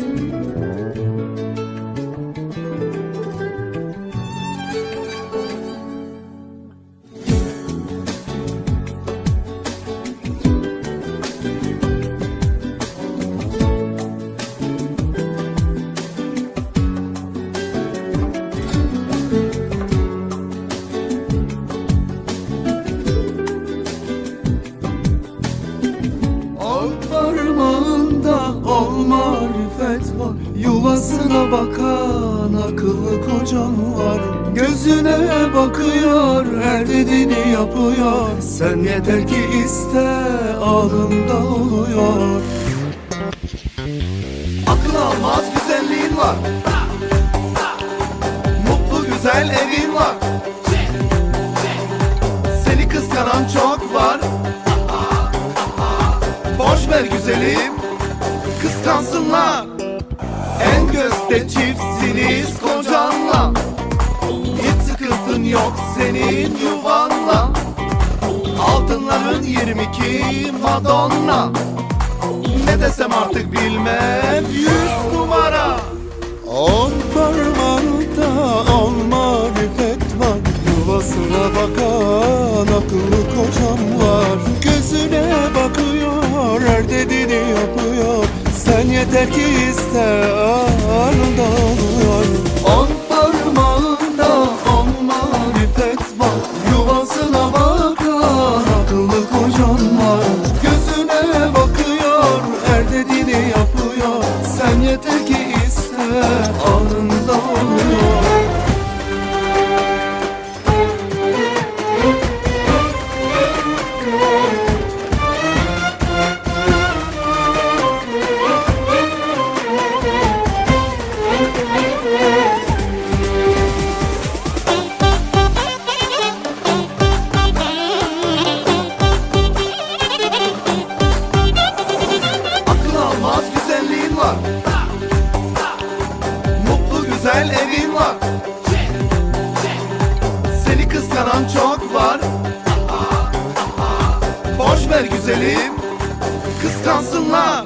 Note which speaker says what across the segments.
Speaker 1: thank you Yuvasına bakan akıllı kocan var. Gözüne bakıyor her dediğini yapıyor. Sen yeter ki iste alında oluyor. Akıl almaz güzelliğin var. Mutlu güzel evin var. Seni kıskanan çok var. Boş ver güzelim Kıskansınlar En gözde çiftsiniz kocanla. Hiç sıkıntın yok senin yuvanla? Altınların 22 Madonna. Ne desem artık bilmem Yüz numara yeter ki iste anında oluyor. On parmağında on marifet var Yuvasına bakan akıllı kocam var. Gözüne bakıyor her dediğini yapıyor. Sen yeter ki iste anında var. Mutlu güzel evin var. Seni kıskanan çok var. Boş ver güzelim Kıskansınlar.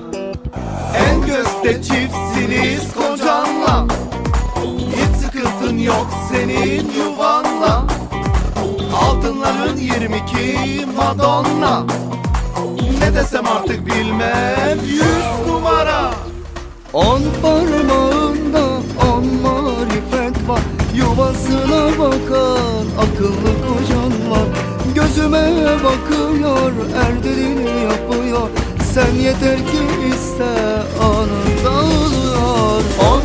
Speaker 1: En gözde çiftsiniz kocanla. Hiç sıkıntın yok senin yuvanla. Altınların 22 Madonna. Ne desem artık bilmem On parmağında on marifet var. Yuvasına bakan akıllı kocan var. Gözüme bakıyor er dediğini yapıyor. Sen yeter ki iste anında ol